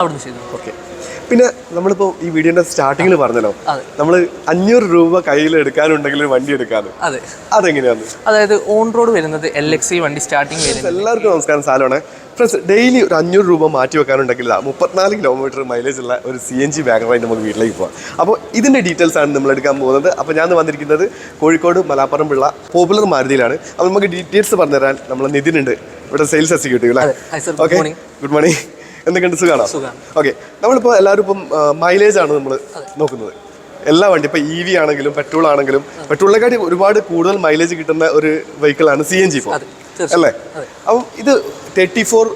അവിടുന്ന് ചെയ്തു. ഓക്കെ. പിന്നെ നമ്മളിപ്പോൾ ഈ വീഡിയോന്റെ സ്റ്റാർട്ടിങ്ങിൽ പറഞ്ഞല്ലോ നമ്മൾ നമ്മൾ അഞ്ഞൂറ് രൂപ കയ്യിൽ എടുക്കാനുണ്ടെങ്കിൽ വണ്ടി എടുക്കാൻ. അതെ. അതെങ്ങനെയാണ്? അതായത് ഓൺ റോഡ് വരുന്നത് എൽ എക്സ് വണ്ടി സ്റ്റാർട്ടിങ് വരുന്നത്. എല്ലാവർക്കും നമസ്കാരം. സാലമാണ് ഫ്രണ്ട്സ് ഡെയിലി ഒരു അഞ്ഞൂറ് രൂപ മാറ്റി വെക്കാനുണ്ടെങ്കിൽ മുപ്പത്തിനാല് കിലോമീറ്റർ മൈലേജ് ഉള്ള ഒരു സി എൻ ജി വാഗണറായി നമുക്ക് വീട്ടിലേക്ക് പോകാം അപ്പോൾ ഇതിന്റെ ഡീറ്റെയിൽസ് ആണ് നമ്മൾ എടുക്കാൻ പോകുന്നത്. അപ്പോൾ ഞാൻ വന്നിരിക്കുന്നത് കോഴിക്കോട് മലാപ്പറമ്പുള്ള പോപ്പുലർ മാരുതിയിലാണ്. അപ്പോൾ നമുക്ക് ഡീറ്റെയിൽസ് പറഞ്ഞുതരാൻ നമ്മൾ നിതിനുണ്ട് ഇവിടെ സെയിൽസ് എക്സിക്യൂട്ടീവ് അല്ലേ ഓക്കെ ഗുഡ് മോർണിംഗ് എന്തൊക്കെയുണ്ട് സുഖമാണ്. ഓക്കെ. നമ്മളിപ്പോൾ എല്ലാവരും ഇപ്പം മൈലേജ് ആണ് നമ്മൾ നോക്കുന്നത്. എല്ലാ വണ്ടി ഇപ്പൊ ഇ വി ആണെങ്കിലും പെട്രോൾ ആണെങ്കിലും പെട്രോളിനെക്കാട്ടി ഒരുപാട് കൂടുതൽ മൈലേജ് കിട്ടുന്ന ഒരു വെഹിക്കിളാണ് സി എൻ ജി ഇപ്പോൾ അല്ലേ? അപ്പം ഇത് തേർട്ടി ഫോർ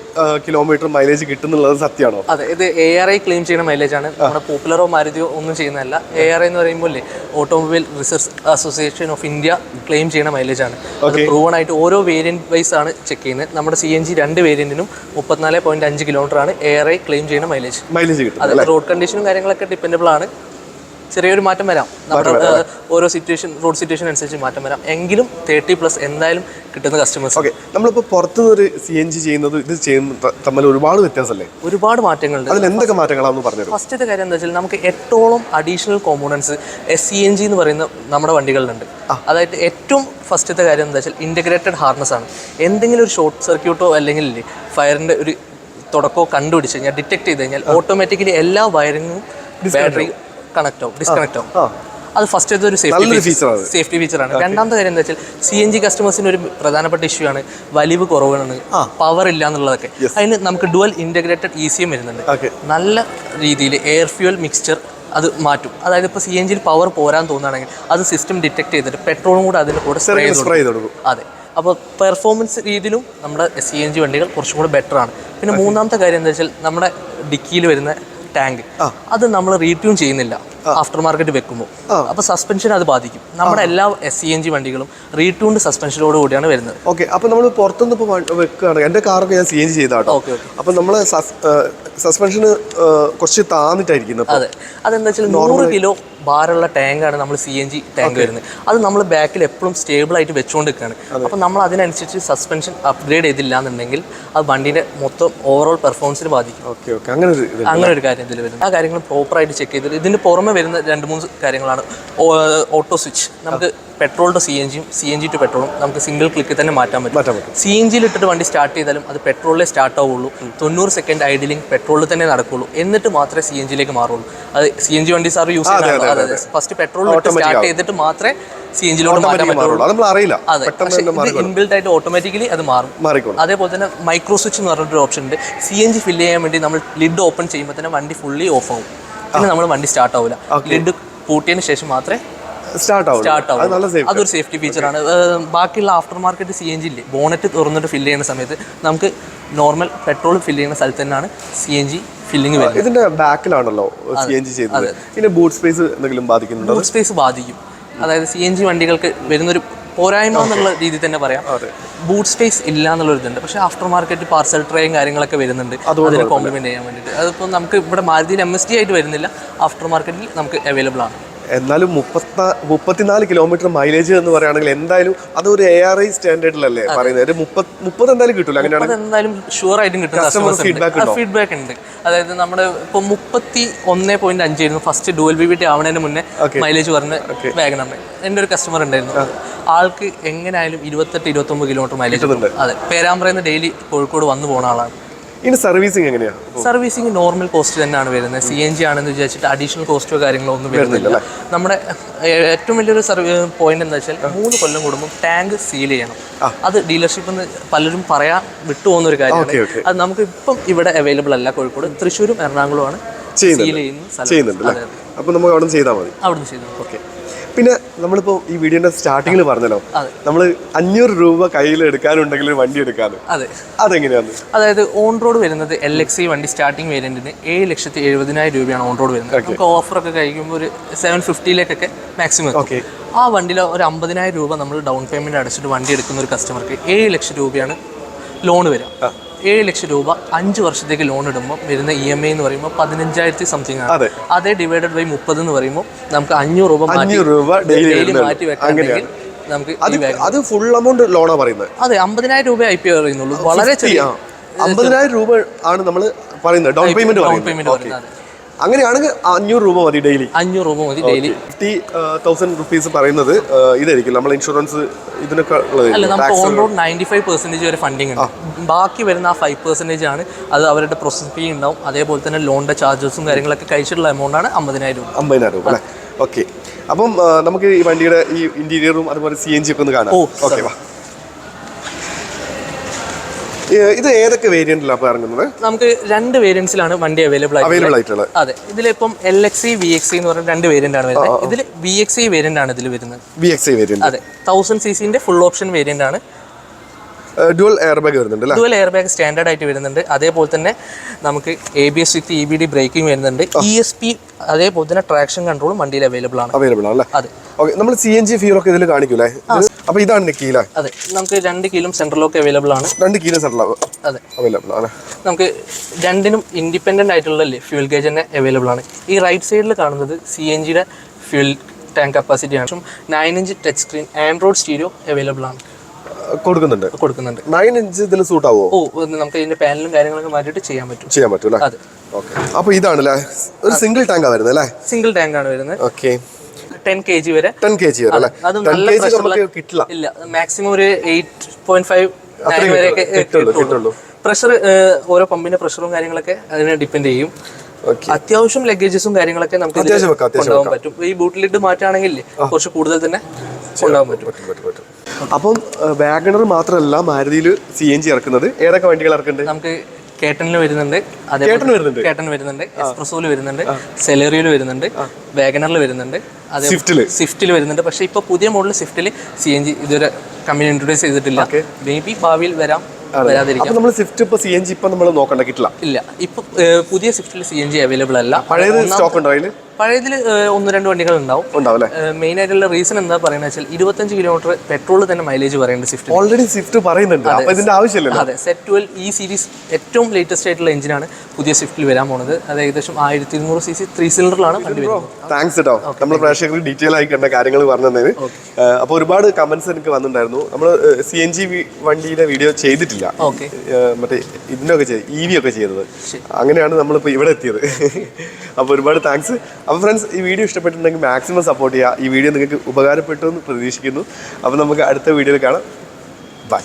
കിലോമീറ്റർ മൈലേജ് കിട്ടുന്നുള്ളത് സത്യമാണോ? അതെ ഇത് എ ആർ ഐ ക്ലെയിം ചെയ്യുന്ന മൈലേജ് ആണ്. നമ്മുടെ പോപ്പുലറോ മാരുതിയോ ഒന്നും ചെയ്യുന്നതല്ല. എ ആർ ഐ എന്ന് പറയുമ്പോൾ അല്ലേ automobile research association of India claim ചെയ്യുന്ന മൈലേജ് ആണ്. അത് പ്രൂവൺ ആയിട്ട് ഓരോ വേരിയന്റ് വൈസ് ആണ് ചെക്ക് ചെയ്യുന്നത്. നമ്മുടെ സി എൻ ജി രണ്ട് വേരിയന്റിനും മുപ്പത്തിനാല് പോയിന്റ് അഞ്ച് കിലോമീറ്റർ ആണ് എ ആർ ഐ ക്ലെയിം ചെയ്യുന്ന മൈലേജ് മൈലേജ് കിട്ടും അത് റോഡ് കണ്ടീഷനും കാര്യങ്ങളൊക്കെ ഡിപ്പെൻഡബിൾ ആണ്. ചെറിയൊരു മാറ്റം വരാം. നമ്മുടെ ഓരോ സിറ്റുവേഷൻ റോഡ് സിറ്റുവേഷൻ അനുസരിച്ച് മാറ്റം വരാം. എങ്കിലും തേർട്ടി പ്ലസ് എന്തായാലും കിട്ടുന്ന കസ്റ്റമേഴ്സ് ഓക്കെ നമ്മളിപ്പോൾ പുറത്തുനിന്ന് ഒരു സി എൻ ജി ചെയ്യുന്നത് ഇത് ചെയ്യുന്ന തമ്മിൽ ഒരുപാട് വ്യത്യാസമല്ലേ? ഒരുപാട് മാറ്റങ്ങളുണ്ട്. അതിൽ എന്തൊക്കെ മാറ്റങ്ങളാണെന്ന് പറഞ്ഞു ഫസ്റ്റത്തെ കാര്യം എന്താ വെച്ചാൽ നമുക്ക് എട്ടോളം additional components S C N G എന്ന് പറയുന്ന നമ്മുടെ വണ്ടികളിലുണ്ട് അതായത് ഏറ്റവും ഫസ്റ്റത്തെ കാര്യം എന്താ വെച്ചാൽ ഇന്റഗ്രേറ്റഡ് ഹാർനസ് ആണ്. എന്തെങ്കിലും ഒരു ഷോർട്ട് സർക്യൂട്ടോ അല്ലെങ്കിൽ ഫയറിന്റെ ഒരു തുടക്കമോ കണ്ടുപിടിച്ച് കഴിഞ്ഞാൽ ഡിറ്റക്ട് ചെയ്ത് കഴിഞ്ഞാൽ ഓട്ടോമാറ്റിക്കലി എല്ലാ വയറിങ്ങും ബാറ്ററി കണക്ട് ആവും ഡിസ്കണക്ട് ആവും. അത് ഫസ്റ്റ് ഒരു സേഫ്റ്റി ഫീച്ചർ ആണ്. സേഫ്റ്റി ഫീച്ചറാണ് രണ്ടാമത്തെ കാര്യം എന്താ വെച്ചാൽ സി എൻ ജി കസ്റ്റമേഴ്സിന് ഒരു പ്രധാനപ്പെട്ട ഇഷ്യൂ ആണ് വലിവ് കുറവാണ് പവർ ഇല്ല എന്നുള്ളതൊക്കെ. അതിന് നമുക്ക് dual integrated E C M വരുന്നുണ്ട്. നല്ല രീതിയിൽ എയർ ഫ്യൂൽ മിക്സ്ചർ അത് മാറ്റും. അതായത് ഇപ്പോൾ സി എൻ ജിയിൽ പവർ പോരാൻ തോന്നുകയാണെങ്കിൽ അത് സിസ്റ്റം ഡിറ്റക്ട് ചെയ്തിട്ട് പെട്രോളും കൂടെ അതിന്റെ കൂടെ സ്പ്രേ ചെയ്ത് കൊടുക്കും. അതെ. അപ്പോൾ പെർഫോമൻസ് രീതിയിലും നമ്മുടെ സി എൻ ജി വണ്ടികൾ കുറച്ചും കൂടെ ബെറ്റർ ആണ്. പിന്നെ മൂന്നാമത്തെ കാര്യം എന്താ വെച്ചാൽ നമ്മുടെ ഡിക്കിയിൽ വരുന്ന ടാങ്ക് അത് നമ്മൾ റീട്യൂൺ ചെയ്യുന്നില്ല. ആഫ്റ്റർ മാർക്കറ്റ് വെക്കുമ്പോൾ അപ്പൊ സസ്പെൻഷൻ അത് ബാധിക്കും. നമ്മുടെ എല്ലാ എസ് സി എൻ ജി വണ്ടികളും റീട്യൂൺഡ് സസ്പെൻഷനോട് കൂടിയാണ് വരുന്നത്. ഓക്കെ. അപ്പൊ നമ്മൾ പുറത്തുനിന്ന് ഇപ്പോൾ വെക്കുകയാണെങ്കിൽ എന്റെ കാറൊക്കെ ഞാൻ സി എൻ ജി ചെയ്താട്ടോ. അപ്പൊ നമ്മൾ നമ്മൾ സസ്പെൻഷന് കുറച്ച് താന്നിട്ടായിരിക്കും അതെ. അതെന്താ വെച്ചാൽ നൂറ് കിലോ ഭാരമുള്ള ടാങ്കാണ് നമ്മൾ സി എൻ ജി ടാങ്ക് വരുന്നത്. അത് നമ്മൾ ബാക്കിൽ എപ്പോഴും സ്റ്റേബിൾ ആയിട്ട് വെച്ചുകൊണ്ട് നിൽക്കുകയാണ് അപ്പോൾ നമ്മൾ അതിനനുസരിച്ച് സസ്പെൻഷൻ അപ്ഗ്രേഡ് ചെയ്തില്ല എന്നുണ്ടെങ്കിൽ അത് വണ്ടീന്റെ മൊത്തം ഓവറോൾ പെർഫോമൻസിന് ബാധിക്കും. Okay okay. അങ്ങനെ ഒരു അങ്ങനെ ഒരു കാര്യം ഇതിൽ വരുന്നത് ആ കാര്യങ്ങൾ പ്രോപ്പറായിട്ട് ചെക്ക് ചെയ്തിട്ട് ഇതിന് പുറമെ വരുന്ന രണ്ട് മൂന്ന് കാര്യങ്ങളാണ്. ഓട്ടോ സ്വിച്ച് നമുക്ക് പെട്രോൾ ടു സി എൻ ജിയും സി എൻ ജി ടു പെട്രോളും നമുക്ക് സിംഗിൾ ക്ലിക്കിൽ തന്നെ മാറ്റാൻ പറ്റും. സി എൻ ജിയിൽ ഇട്ടിട്ട് വണ്ടി സ്റ്റാർട്ട് ചെയ്താലും അത് പെട്രോളിലേ സ്റ്റാർട്ട് ആവുള്ളൂ. തൊണ്ണൂറ് സെക്കൻഡ് ഐഡിലിംഗ് പെട്രോളിൽ തന്നെ നടക്കുള്ളൂ. എന്നിട്ട് മാത്രമേ സി എൻ ജിയിലേക്ക് മാറുള്ളൂ. അത് സി എൻ ജി വണ്ടി സാർ യൂസ് ചെയ്യുന്നത് ഫസ്റ്റ് പെട്രോളിൽ സ്റ്റാർട്ട് ചെയ്തിട്ട് മാത്രമേ സി എൻ ജിയിലോട്ട് മാറ്റാൻ പറ്റുള്ളൂ. അറിയില്ല. അതെ ഇൻബിൽഡ് ആയിട്ട് ഓട്ടോമാറ്റിക്കലി അത് മാറും. അതേപോലെ തന്നെ മൈക്രോ സ്വിച്ച് എന്ന് പറഞ്ഞിട്ടൊരു ഓപ്ഷൻ ഉണ്ട്. സി എൻ ജി ഫില്ല് ചെയ്യാൻ വേണ്ടി നമ്മൾ ലിഡ് ഓപ്പൺ ചെയ്യുമ്പോൾ തന്നെ വണ്ടി ഫുള്ളി ഓഫ് ആവും. പിന്നെ നമ്മൾ വണ്ടി സ്റ്റാർട്ട് ആവില്ല ലിഡ് പൂട്ടിയതിന് ശേഷം മാത്രമേ സ്റ്റാർട്ട് ആവും സ്റ്റാർട്ട് അത് നല്ല ആവും സേഫ് അതൊരു സേഫ്റ്റി ഫീച്ചർ ആണ്. ബാക്കിയുള്ള after market C N G ഇല്ലേ? ബോണറ്റ് തുറന്നിട്ട് ഫില്ല് ചെയ്യുന്ന സമയത്ത് നമുക്ക് നോർമൽ പെട്രോൾ ഫില്ല് ചെയ്യുന്ന സ്ഥലത്ത് തന്നെയാണ് സി എൻ ജി ഫില്ലിങ് വരുന്നത്. ഇതിന്റെ ബാക്കിലാണല്ലോ സി എൻ ജി ചെയ്തത് ബൂട്ട് സ്പേസ് എന്തെങ്കിലും ബാധിക്കുന്നുണ്ടോ? ബൂട്ട് സ്പേസ് ബാധിക്കും. അതായത് സി എൻ ജി വണ്ടികൾക്ക് വരുന്നൊരു പോരായ്മ എന്നുള്ള രീതിയിൽ തന്നെ പറയാം. ബൂട്ട് സ്പേസ് ഇല്ല എന്നുള്ള ഇതുണ്ട്. പക്ഷേ ആഫ്റ്റർ മാർക്കറ്റ് പാർസൽ ട്രേയും കാര്യങ്ങളൊക്കെ വരുന്നുണ്ട്. അതിന് കോംപ്ലിമെന്റ് ചെയ്യാൻ വേണ്ടിയിട്ട്. അതിപ്പോൾ നമുക്ക് ഇവിടെ മാരുതിയിൽ എം എസ് ടി ആയിട്ട് വരുന്നില്ല. ആഫ്റ്റർ മാർക്കറ്റിൽ നമുക്ക് അവൈലബിൾ ആണ്. എന്നാലും മുപ്പത്തി മുപ്പത്തിനാല് കിലോമീറ്റർ മൈലേജ് എന്ന് പറയുകയാണെങ്കിൽ എന്തായാലും അതൊരു എ ആർ ഐ സ്റ്റാൻഡേർഡിലല്ലേ പറയുന്നത്. ഒരു മുപ്പത് മുപ്പത് എന്തായാലും കിട്ടില്ല അങ്ങനെയാണ് എന്തായാലും ഷുവർ ആയിട്ടും ഉണ്ടോ? ഫീഡ്ബാക്ക് ഉണ്ട്? അതായത് നമ്മുടെ ഇപ്പൊ മുപ്പത്തി ഒന്ന് point അഞ്ചായിരുന്നു. First dual B B T ആവുന്നതിന് മുന്നേ മൈലേജ് പറഞ്ഞ വാഗണറിന് എന്റെ ഒരു കസ്റ്റമർ ഉണ്ടായിരുന്നു. ആൾക്ക് എങ്ങനെയായാലും ഇരുപത്തെട്ട് ഇരുപത്തൊമ്പത് കിലോമീറ്റർ മൈലേജ്. അതെ. പേരാമ്പ്രയിൽ നിന്ന് ഡെയിലി കോഴിക്കോട് വന്നു പോകുന്ന ആളാണ്. ഇനി സർവീസിംഗ് എങ്ങനെയാണ് സർവീസിംഗ് നോർമൽ കോസ്റ്റ് തന്നെയാണ് വരുന്നത്. സി എൻ ജി ആണെന്ന് വിചാരിച്ചിട്ട് അഡീഷണൽ കോസ്റ്റോ കാര്യങ്ങളോ ഒന്നും വരുന്നില്ല. നമ്മുടെ ഏറ്റവും വലിയൊരു സർവീ പോയിന്റ് എന്താ വെച്ചാൽ മൂന്ന് കൊല്ലം കൂടുമ്പോൾ ടാങ്ക് സീൽ ചെയ്യണം. അത് ഡീലർഷിപ്പ് എന്ന് പലരും പറയാൻ വിട്ടുപോകുന്ന ഒരു കാര്യമാണ് അത് നമുക്ക് ഇപ്പം ഇവിടെ അവൈലബിൾ അല്ല കോഴിക്കോട്. തൃശ്ശൂരും എറണാകുളവും ആണ് സീൽ ചെയ്യുന്ന സ്ഥലം. അപ്പോൾ നമുക്ക് അവിടെ നിന്ന് ചെയ്താൽ മതി. അവിടുന്ന് ചെയ്താൽ ഓക്കെ. പിന്നെ നമ്മളിപ്പോൾ ഈ വീഡിയോന്റെ സ്റ്റാർട്ടിങ്ങിൽ പറഞ്ഞല്ലോ. നമ്മൾ അഞ്ഞൂറ് രൂപ കയ്യിൽ എടുക്കാനുണ്ടെങ്കിൽ വണ്ടി എടുക്കാതെ അതെ. അതെങ്ങനെയാണ്? അതായത് ഓൺ റോഡ് വരുന്നത് എൽ എക്സ് വണ്ടി സ്റ്റാർട്ടിംഗ് വേരിയന്റിന് ഏഴ് ലക്ഷത്തി എഴുപതിനായിരം രൂപയാണ് ഓൺ റോഡ് വരുന്നത്. നമുക്ക് ഒക്കെ കഴിക്കുമ്പോൾ ഒരു സെവൻ ഫിഫ്റ്റിയിലേക്കൊക്കെ മാക്സിമം. ഓക്കെ ആ വണ്ടിയിൽ ഒരു അമ്പതിനായിരം രൂപ നമ്മൾ ഡൗൺ പേയ്മെന്റ് അടച്ചിട്ട് വണ്ടി എടുക്കുന്ന ഒരു കസ്റ്റമർക്ക് ഏഴ് ലക്ഷം രൂപയാണ് ലോൺ വരിക. ഏഴ് ലക്ഷം രൂപ അഞ്ച് വർഷത്തേക്ക് ലോൺ ഇടുമ്പോൾ വരുന്ന ഇ എം ഐ എന്ന് പറയുമ്പോൾ പതിനഞ്ചായിരത്തി സംതിങ് ആണ്. അതെ. ഡിവൈഡഡ് ബൈ മുപ്പത് എന്ന് പറയുമ്പോൾ നമുക്ക് അഞ്ഞൂറ് രൂപ മാറ്റി അഞ്ഞൂറ് രൂപ ഡെയിലി മാറ്റി വെക്കാണെങ്കിൽ നമുക്ക് അത് ഫുൾ എമൗണ്ട് ലോണാ പറയുന്നത്. അതെ അമ്പതിനായിരം രൂപ ഐ പി പറയുന്നുള്ളൂ. വളരെ ചെറിയ അമ്പതിനായിരം രൂപ ആണ് നമ്മൾ പറയുന്നത്. Down payment down payment. അങ്ങനെയാണെങ്കിൽ അഞ്ഞൂറ് രൂപ മതി ഡെയിലി അഞ്ഞൂറ് രൂപ മതി ഡെയിലി ഫിഫ്റ്റി തൗസൻഡ് റുപ്പീസ് പറയുന്നത് ഇതായിരിക്കും. നമ്മൾ ഇൻഷുറൻസ് ഇതിനൊക്കെ അല്ല ഉള്ളത് നമുക്ക് on road ninety five percentage വരെ ഫണ്ടിങ് ഉണ്ട്. ബാക്കി വരുന്ന ആ ഫൈവ് പെർസെന്റേജ് ആണ്. അത് അവരുടെ പ്രോസസ് ഫീ ഉണ്ടാവും. അതേപോലെ തന്നെ ലോണിന്റെ ചാർജസും കാര്യങ്ങളൊക്കെ കഴിച്ചിട്ടുള്ള എമൗണ്ട് ആണ് അമ്പതിനായിരം രൂപ. അമ്പതിനായിരം രൂപ അല്ലേ? ഓക്കെ അപ്പം നമുക്ക് ഈ വണ്ടിയുടെ ഈ ഇന്റീരിയറും അതുപോലെ സി എൻ ജി ഒക്കെ ഒന്ന് കാണാം. ഓക്കെ വാ. ഇത് ഏതൊക്കെ വേരിയന്റിലാണ് അപ്പോൾ ഇറങ്ങുന്നത്? നമുക്ക് രണ്ട് വേരിയൻസിലാണ് വണ്ടി അവൈലബിൾ അവൈലബിൾ ആയിട്ടുള്ളത്. അതെ. ഇതിലിപ്പം എൽ എക്സ് വി എക്സ് എന്ന് പറഞ്ഞ രണ്ട് വേരിയന്റ് ആണ് വരുന്നത് ഇതിൽ വി എക്സ് വേരിയന്റ് ആണ് ഇതിൽ വരുന്നത്. വി എക്സ് വേരിയന്റ് അതെ. തൗസൻഡ് സി സിന്റെ ഫുൾ ഓപ്ഷൻ വേരിയന്റ് ആണ് ഡുവൽ എയർ ബാഗ് വരുന്നുണ്ട് ഡുവൽ എയർ ബാഗ് സ്റ്റാൻഡേർഡ് ആയിട്ട് വരുന്നുണ്ട്. അതേപോലെ തന്നെ നമുക്ക് A B S with E B D braking വരുന്നുണ്ട്. ഇ എസ് പി അതേപോലെ തന്നെ ട്രാക്ഷൻ കൺട്രോളും വണ്ടിയിൽ അവൈലബിൾ ആണ്. അവൈലബിൾ ആണല്ലേ അതെ. ഓക്കെ നമ്മൾ സി എൻ ജി ഫ്യൂറൊക്കെ ഇതിൽ കാണിക്കൂലേ? അപ്പൊ ഇതാണ് കീല അതെ. നമുക്ക് രണ്ട് കിലും സെൻട്രൽ ലോക്ക് അവൈലബിൾ ആണ്. രണ്ട് കിലോ സെൻട്രൽ അതെ. അവൈലബിൾ ആണ്. നമുക്ക് രണ്ടിനും ഇൻഡിപെൻഡന്റ് ആയിട്ടുള്ള ഫ്യൂൽ ഗേജ് തന്നെ അവൈലബിൾ ആണ്. ഈ റൈറ്റ് സൈഡിൽ കാണുന്നത് സി എൻ ജിയുടെ ഫ്യൂൽ ടാങ്ക് കപ്പാസിറ്റി ആണ്. Nine inch touch screen android stereo available ആണ്. കൊടുക്കുന്നുണ്ട്. കൊടുക്കുന്നുണ്ട്. നയൻ ഇഞ്ച് ഇതിൽ സൂട്ട് ആവോ? ഓ നമുക്ക് ഇതിന്റെ പാനലും കാര്യങ്ങളൊക്കെ മാറ്റിട്ട് ചെയ്യാൻ പറ്റും. ചെയ്യാൻ പറ്റും അല്ലേ? അതെ. ഓക്കെ അപ്പോൾ ഇതാണല്ലേ? ഒരു സിംഗിൾ ടാങ്കാണ് വരുന്നത് അല്ലേ? സിംഗിൾ ടാങ്ക് ആണ് വരുന്നത്. ഓക്കെ ടെൻ കെ ജി വരെ. ടെൻ കെ ജി വരെ അല്ലേ? അത് നല്ല പ്രഷറുള്ള കിട്ടില്ല. ഇല്ല മാക്സിമം ഒരു എയ്റ്റ് പോയിന്റ് ഫൈവ് വരെയൊക്കെ കിട്ടുള്ളൂ. പ്രഷർ ഓരോ പമ്പിന്റെ പ്രഷറും കാര്യങ്ങളൊക്കെ അതിനെ ഡിപ്പെൻഡ് ചെയ്യും. അത്യാവശ്യം ലഗേജസും കാര്യങ്ങളൊക്കെ നമുക്ക് കൊണ്ടുപോകാൻ പറ്റും. ഈ ബൂട്ടിലിട്ട് മാറ്റുകയാണെങ്കിൽ കുറച്ച് കൂടുതൽ തന്നെ കൊണ്ടുപോകാൻ പറ്റും. അപ്പം വാഗണർ മാത്രമല്ല മാരുതിയിൽ സി എൻ ജി ഇറക്കുന്നത്. ഏതൊക്കെ വണ്ടികൾ ഇറക്കുന്നുണ്ട്? നമുക്ക് കേട്ടനിൽ വരുന്നുണ്ട്. കേട്ടൻ വരുന്നുണ്ട്? കേട്ടൻ വരുന്നുണ്ട്. എക്സ്പ്രസോയിൽ വരുന്നുണ്ട്. സെലേറിയോയിൽ വരുന്നുണ്ട്. വാഗനറിൽ വരുന്നുണ്ട്. അതേ സ്വിഫ്റ്റിൽ സ്വിഫ്റ്റിൽ വരുന്നുണ്ട്. പക്ഷേ ഇപ്പോൾ പുതിയ മോഡൽ സ്വിഫ്റ്റിൽ സി എൻ ജി ഇതുവരെ കമ്പനി ഇൻട്രൊഡ്യൂസ് ചെയ്തിട്ടില്ല. മേ ബി ഭാവിയിൽ വരാം. വരാതിരിക്കാം. നമ്മൾ സ്വിഫ്റ്റ് ഇപ്പൊ സി എൻ ജി ഇപ്പൊ നമ്മൾ നോക്കണ്ട കിട്ടില്ല. ഇല്ല. ഇപ്പൊ പുതിയ സ്വിഫ്റ്റിൽ സി എൻ ജി അവൈലബിൾ അല്ല. പഴയ സ്റ്റോക്ക് ഉണ്ടോ അതിൽ പഴയതിൽ ഒന്ന് രണ്ട് വണ്ടികൾ ഉണ്ടാവും ഉണ്ടാവും മെയിൻ ആയിട്ടുള്ള റീസൺ എന്താ പറയുന്നത് വെച്ചാൽ ഇരുപത്തഞ്ച് കിലോമീറ്റർ പെട്രോൾ തന്നെ മൈലേജ് പറയുന്നുണ്ട് സ്വിഫ്റ്റ് ഓൾറെഡി സ്വിഫ്റ്റ് പറയുന്നുണ്ട്. ഇതിന്റെ ആവശ്യമില്ല അതെ. സെറ്റ് ട്വൽവ് ഈ സീരീസ് ഏറ്റവും ലേറ്റസ്റ്റ് ആയിട്ടുള്ള എഞ്ചിനാണ് പുതിയ സ്വിഫ്റ്റിൽ വരാൻ പോണത്. അത് ഏകദേശം ആയിരത്തി ഇരുന്നൂറ് സി സി ത്രീ സിലിണ്ടറിലാണ് വണ്ടി താങ്ക്സ് കേട്ടോ നമ്മൾ പ്രേക്ഷകർക്ക് ഡീറ്റെയിൽ ആയി കണ്ട കാര്യങ്ങൾ പറഞ്ഞു തന്നതിന് അപ്പോൾ ഒരുപാട് കമന്റ്സ് എനിക്ക് വന്നിട്ടുണ്ടായിരുന്നു. നമ്മൾ സി എൻ ജി വണ്ടിയുടെ വീഡിയോ ചെയ്തിട്ടില്ല. ഓക്കെ മറ്റേ ഇതിനൊക്കെ ചെയ്ത് ഇ വി ഒക്കെ ചെയ്തത്. അങ്ങനെയാണ് നമ്മളിപ്പോൾ ഇവിടെ എത്തിയത്. അപ്പോൾ ഒരുപാട് താങ്ക്സ് അപ്പോൾ ഫ്രണ്ട്സ് ഈ വീഡിയോ ഇഷ്ടപ്പെട്ടിട്ടുണ്ടെങ്കിൽ മാക്സിമം സപ്പോർട്ട് ചെയ്യുക. ഈ വീഡിയോ നിങ്ങൾക്ക് ഉപകാരപ്പെട്ടു എന്ന് പ്രതീക്ഷിക്കുന്നു. അപ്പോൾ നമുക്ക് അടുത്ത വീഡിയോയിൽ കാണാം. ബൈ